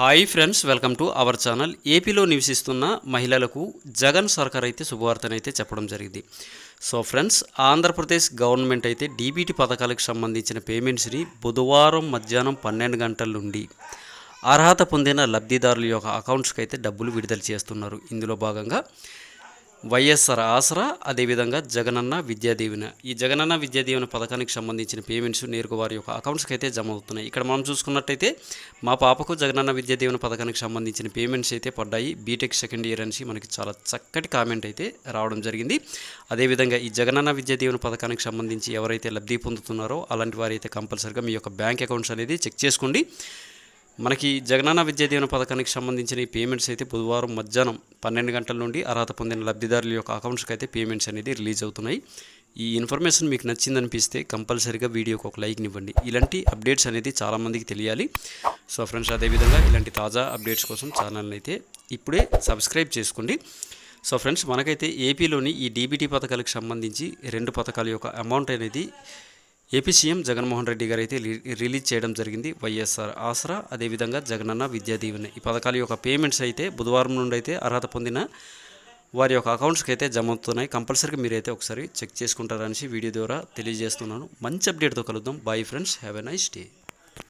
Hi friends welcome to our channel. ఏపీలో నివసిస్తున్న మహిళలకు జగన్ సర్కార్ అయితే శుభవార్తనైతే చెప్పడం జరిగింది. సో ఫ్రెండ్స్ ఆంధ్రప్రదేశ్ గవర్నమెంట్ అయితే డీబీటీ పథకాలకు సంబంధించిన పేమెంట్స్ని బుధవారం మధ్యాహ్నం పన్నెండు గంటల నుండి అర్హత పొందిన లబ్ధిదారుల యొక్క అకౌంట్స్కి అయితే డబ్బులు విడుదల చేస్తున్నారు. ఇందులో భాగంగా వైఎస్ఆర్ ఆసరా అదేవిధంగా జగనన్న విద్యాదీవెన. ఈ జగనన్న విద్యాదీవెన పథకానికి సంబంధించిన పేమెంట్స్ నేరుగా వారి యొక్క అకౌంట్స్కి అయితే జమ అవుతున్నాయి. ఇక్కడ మనం చూసుకున్నట్టయితే మా పాపకు జగనన్న విద్యాదీవెన పథకానికి సంబంధించిన పేమెంట్స్ అయితే పడ్డాయి. బీటెక్ సెకండ్ ఇయర్ అనేసి మనకి చాలా చక్కటి కామెంట్ అయితే రావడం జరిగింది. అదేవిధంగా ఈ జగనన్న విద్యాదీవెన పథకానికి సంబంధించి ఎవరైతే లబ్ధి పొందుతున్నారో అలాంటి వారైతే కంపల్సరిగా మీ యొక్క బ్యాంక్ అకౌంట్స్ అనేది చెక్ చేసుకోండి. మనకి జగనన్న విద్యా దీవెన పథకానికి సంబంధించిన ఈ పేమెంట్స్ అయితే బుధవారం మధ్యాహ్నం పన్నెండు గంటల నుండి అర్హత పొందిన లబ్ధిదారుల యొక్క అకౌంట్స్కి అయితే పేమెంట్స్ అనేది రిలీజ్ అవుతున్నాయి. ఈ ఇన్ఫర్మేషన్ మీకు నచ్చిందనిపిస్తే కంపల్సరీగా వీడియోకి ఒక లైక్ ఇవ్వండి. ఇలాంటి అప్డేట్స్ అనేది చాలామందికి తెలియాలి. సో ఫ్రెండ్స్ అదేవిధంగా ఇలాంటి తాజా అప్డేట్స్ కోసం ఛానల్ని అయితే ఇప్పుడే సబ్స్క్రైబ్ చేసుకోండి. సో ఫ్రెండ్స్ మనకైతే ఏపీలోని ఈ డీబీటీ పథకాలకు సంబంధించి రెండు పథకాల యొక్క అమౌంట్ అనేది ఏపీ సీఎం జగన్మోహన్ రెడ్డి గారు అయితే రి- రిలీజ్ చేయడం జరిగింది వైఎస్ఆర్ ఆసరా. అదేవిధంగా జగనన్న విద్యా దీవెన ఈ పథకాల యొక్క పేమెంట్స్ అయితే బుధవారం నుండి అయితే అర్హత పొందిన వారి యొక్క అకౌంట్స్కి అయితే జమ అవుతున్నాయి. కంపల్సరీగా మీరైతే ఒకసారి చెక్ చేసుకుంటారనేసి వీడియో ద్వారా తెలియజేస్తున్నాను. మంచి అప్డేట్తో కలుద్దాం. Bye friends have a nice day